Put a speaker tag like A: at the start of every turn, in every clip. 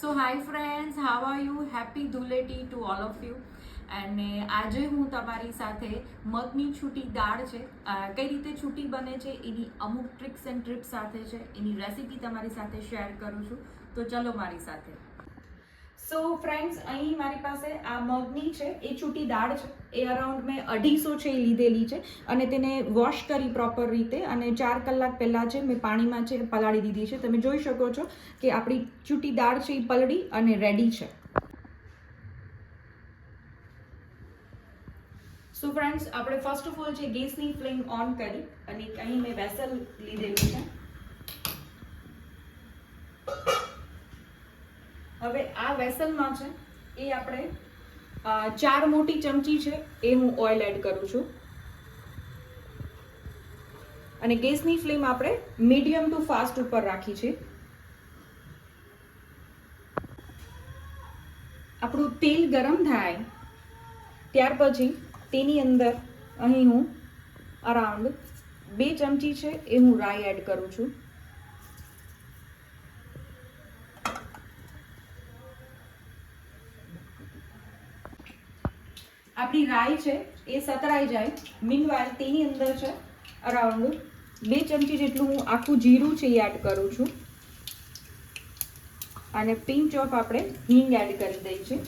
A: So hi friends how are you happy Dhuleti to all of you અને આજે હું તમારી સાથે મગની છૂટી દાળ છે. કઈ રીતે છૂટી બને છે? એની અમુક ટ્રિક્સ એન્ડ ટ્રીપ્સ સાથે છે. એની રેસીપી તમારી સાથે શેર કરું છું. તો ચલો મારી સાથે. સો ફ્રેન્ડ્સ અહીં મારી પાસે આ મગની છે, એ છૂટી દાળ છે. એ અરાઉન્ડ મેં અઢીસો છે એ લીધેલી છે અને તેને વોશ કરી પ્રોપર રીતે અને ચાર કલાક પહેલાં છે મેં પાણીમાં છે પલાળી દીધી છે. તમે જોઈ શકો છો કે આપણી છૂટી દાળ છે એ પલળી અને રેડી છે. સો ફ્રેન્ડ્સ આપણે ફર્સ્ટ ઓફ ઓલ છે ગેસની ફ્લેમ ઓન કરી અને અહીં મેં વેસલ લીધેલું છે હવે આ વેસલમાં છે, એ આપણે ચાર મોટી ચમચી છે, એ હું ઓઇલ એડ કરું છું. અને ગેસની ફ્લેમ આપણે મીડિયમ ટુ ફાસ્ટ ઉપર રાખી છે. આપણું તેલ ગરમ થાય, ત્યાર પછી તેની અંદર અહીં હું અરાઉન્ડ બે ચમચી છે, એ હું રાઈ એડ કરું છું. આપણી રાઈ છે, એ સતરાઈ જાય. મીનવાઇલ તેની અંદર છે અરાઉન્ડ બે ચમચી જેટલું હું આખું જીરું છે એ એડ કરું છું. અને પિંચ ઓફ આપણે હિંગ એડ કરી દઈ છે.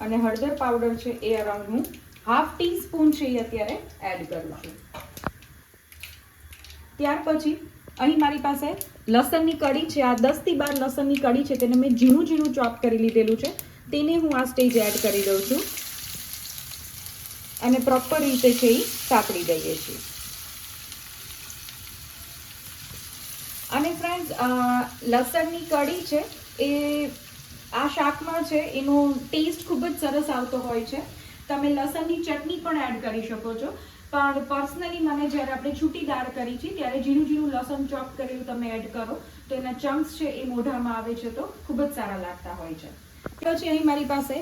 A: અને હળદર પાવડર છે, એ અરાઉન્ડ હું હાફ ટી સ્પૂન છે એ અત્યારે એડ કરું છું. ત્યાર પછી, અહીં મારી પાસે લસણની કડી છે, આ દસથી બાર લસણની કડી છે, તેને મેં ઝીણું ઝીણું ચોપ કરી લીધેલું છે. તેને હું આ સ્ટેજ એડ કરી દઉં છું. અને પ્રોપર રીતે છે એ સાંકળી દઈએ છીએ. અને ફ્રેન્ડ્સ લસણની કઢી છે એ આ શાકમાં છે, એનો ટેસ્ટ ખૂબ જ સરસ આવતો હોય છે. તમે લસણની ચટણી પણ એડ કરી શકો છો. પણ પર્સનલી મને જ્યારે આપણે છૂટી દાળ કરી છે, ત્યારે ઝીણું ઝીણું લસણ ચોપ કરેલું તમે એડ કરો, તો એના ચંક્સ છે એ મોઢામાં આવે છે તો ખૂબ જ સારા લાગતા હોય છે. પછી અહીં મારી પાસે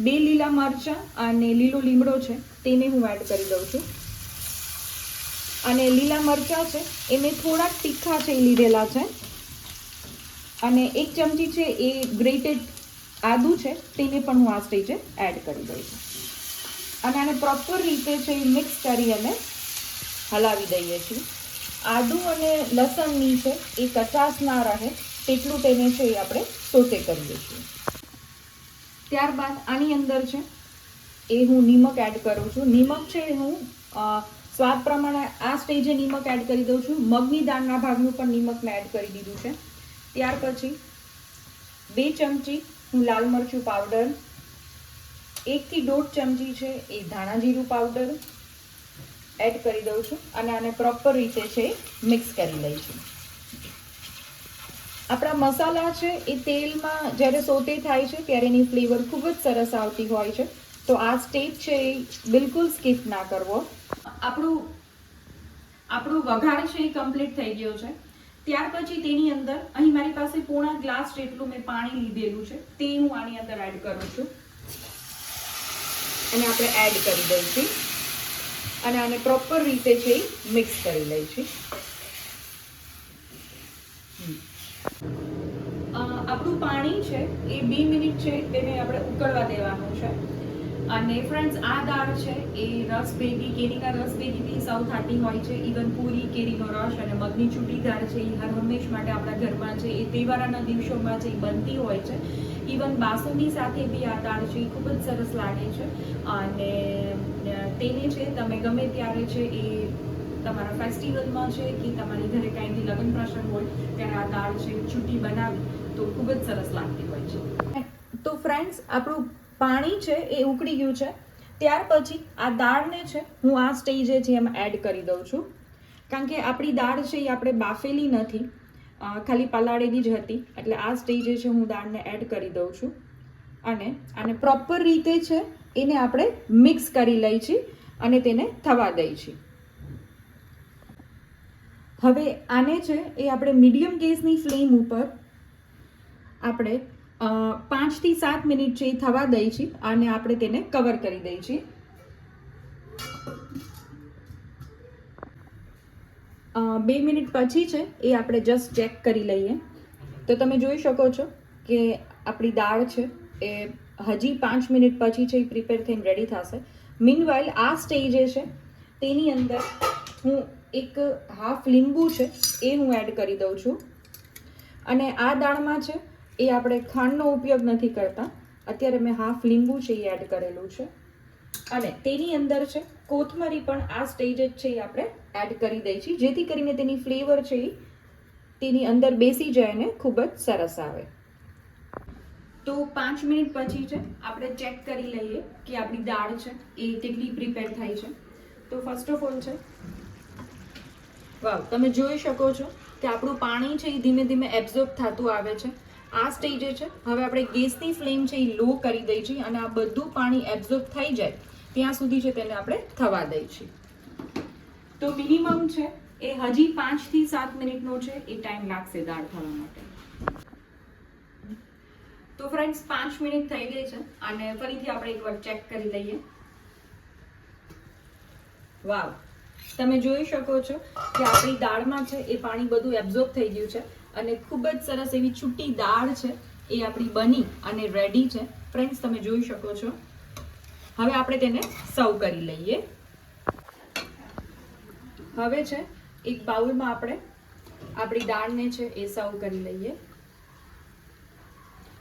A: બે લીલા મરચાં અને લીલો લીમડો છે, તેને હું એડ કરી દઉં છું. અને લીલા મરચાં છે એ મેં થોડાક તીખા છે એ લીધેલા છે. અને એક ચમચી છે એ ગ્રેટેડ આદુ છે, તેને પણ હું આ સ્ટેજે એડ કરી દઉં છું. અને આને પ્રોપર રીતે છે એ મિક્સ કરી અને હલાવી દઈએ છીએ. આદુ અને લસણની છે એ કચાસ ના રહે, તેટલું તેને છે એ આપણે સોતે કરીએ છીએ. ત્યારબાદ આની અંદર છે, એ હું નિમક એડ કરું છું. નિમક છે હું સ્વાદ પ્રમાણે આ સ્ટેજે નિમક એડ કરી દઉં છું. મગની દાળના ભાગનું પણ નિમક મેં એડ કરી દીધું છે. ત્યાર પછી બે ચમચી હું લાલ મરચું પાવડર એકથી દોઢ ચમચી છે એ ધાણા જીરું પાવડર એડ કરી દઉં છું. અને આને પ્રોપર રીતે છે મિક્સ કરી લઈશું. આપણા મસાલા છે એ તેલમાં જ્યારે સોતે થાય છે ત્યારે એની ફ્લેવર ખૂબ જ સરસ આવતી હોય છે. તો આ સ્ટેપ છે એ બિલકુલ સ્કીપ ના કરવો. આપણું આપણું વઘાર છે એ કમ્પ્લીટ થઈ ગયો છે. ત્યાર પછી તેની અંદર, અહીં મારી પાસે પૂર્ણ ગ્લાસ જેટલું મેં પાણી લીધેલું છે. તે હું આની અંદર એડ કરું છું. અને આપણે એડ કરી દઈશું. અને આને પ્રોપર રીતે છે મિક્સ કરી લઈશું. આપણું પાણી છે, એ બે મિનિટ છે, તેને આપણે ઉકળવા દેવાનું છે. અને ફ્રેન્ડ્સ આ દાળ છે, એ રસ ભેગી, કેરીના રસ ભેગીથી સૌ થાતી હોય છે. ઇવન પૂરી કેરીનો રસ અને મગની છૂટી દાળ છે, એ હર હંમેશ માટે આપણા ઘરમાં છે, એ તહેવારના દિવસોમાં જે બનતી હોય છે. ઇવન બાસુંદી સાથે બી આ દાળ છે, એ ખૂબ જ સરસ લાગે છે. અને તેને છે, તમે ગમે ત્યારે છે, એ તમારા ફેસ્ટિવલમાં છે કે તમારી ઘરે કાંઈ બી લગ્ન પ્રસંગ હોય, ત્યારે આ દાળ છે છૂટી બનાવી, તો ખૂબ જ સરસ લાગતી હોય છે. તો ફ્રેન્ડ્સ આપણું પાણી છે એ ઉકળી ગયું છે. ત્યાર પછી આ દાળને છે, હું આ સ્ટેજે છે એમ એડ કરી દઉં છું. કારણ કે આપણી દાળ છે એ આપણે બાફેલી નથી ખાલી પલાળેલી જ હતી, એટલે આ સ્ટેજે છે હું દાળને એડ કરી દઉં છું. અને આને પ્રોપર રીતે છે, એને આપણે મિક્સ કરી લઈ છીએ અને તેને થવા દઈ છીએ હવે આને છે એ આપણે મીડિયમ ગેસની ફ્લેમ ઉપર આપણે પાંચથી સાત મિનિટ છે એ થવા દઈ છીએ અને આપણે તેને કવર કરી દઈ છીએ બે મિનિટ પછી છે એ આપણે જસ્ટ ચેક કરી લઈએ. તો તમે જોઈ શકો છો કે આપણી દાળ છે એ હજી પાંચ મિનિટ પછી છે એ પ્રિપેર થઈને રેડી થશે. મીનવાઇલ આ સ્ટેજે છે, તેની અંદર હું એક હાફ લીંબુ છે, એ હું એડ કરી દઉં છું. અને આ દાળમાં છે, એ આપણે ખાંડનો ઉપયોગ નથી કરતા. અત્યારે મેં હાફ લીંબુ છે, એ એડ કરેલું છે. અને તેની અંદર છે, કોથમરી પણ આ સ્ટેજ જ છે, એ આપણે એડ કરી દઈએ છીએ. જેથી કરીને તેની ફ્લેવર છે, એ તેની અંદર બેસી જાય ને ખૂબ જ સરસ આવે. તો પાંચ મિનિટ પછી છે, આપણે ચેક કરી લઈએ કે આપણી દાળ છે, એ કેટલી પ્રિપેર થાય છે. તો ફર્સ્ટ ઓફ ઓલ છે વાવ તમે જોઈ શકો છો કે આપણું પાણી છે એ ધીમે ધીમે એબ્ઝોર્બ થતું આવે છે. આ સ્ટેજે છે. હવે આપણે ગેસની ફ્લેમ છે એ લો કરી દઈએ છીએ અને આ બધું પાણી એબ્ઝોર્બ થઈ જાય. ત્યાં સુધી છે તેને આપણે થવા દઈએ છીએ તો મિનિમમ છે એ હજી પાંચથી સાત મિનિટનો છે. એ ટાઈમ લાગશે દાળ થવા માટે. તો ફ્રેન્ડ્સ પાંચ મિનિટ થઈ ગઈ છે અને ફરીથી આપણે એકવાર ચેક કરી લઈએ. વાવ. તમે જોઈ શકો છો કે આપણી દાળમાં છે, એ પાણી બધું એબ્ઝોર્બ થઈ ગયું છે અને ખૂબ જ સરસ એવી છૂટી દાળ છે, એ આપણી બની અને રેડી છે. ફ્રેન્ડ્સ તમે જોઈ શકો છો. હવે આપણે તેને સર્વ કરી લઈએ. હવે છે, એક બાઉલમાં આપણે આપણી દાળને છે, એ સર્વ કરી લઈએ.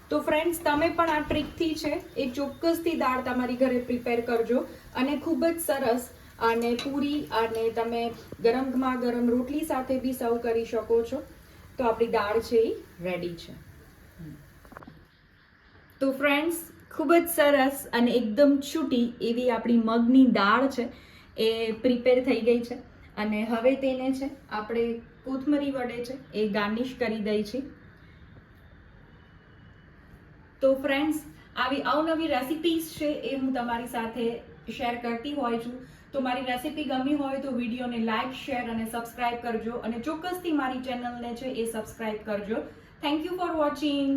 A: તો ફ્રેન્ડ્સ તમે પણ આ ટ્રીકથી છે, એ ચોક્કસથી દાળ તમારી ઘરે પ્રિપેર કરજો અને ખૂબ જ સરસ અને પૂરી અને તમે ગરમમાં ગરમ રોટલી સાથે બી સર્વ કરી શકો છો. તો આપણી દાળ છે એ રેડી છે. તો ફ્રેન્ડ્સ ખૂબ જ સરસ અને એકદમ છૂટી એવી આપણી મગની દાળ છે. એ પ્રિપેર થઈ ગઈ છે. અને હવે તેને છે, આપણે કોથમરી વડે છે, એ ગાર્નિશ કરી દઈ છીએ તો ફ્રેન્ડ્સ આવી અવનવી રેસિપીઝ છે એ હું તમારી સાથે શેર કરતી હોય છું. તો મારી રેસિપી ગમી હોય તો વિડીયોને લાઇક શેર અને સબસ્ક્રાઇબ કરજો અને ચોક્કસથી મારી ચેનલને છે એ સબસ્ક્રાઇબ કરજો. Thank you for watching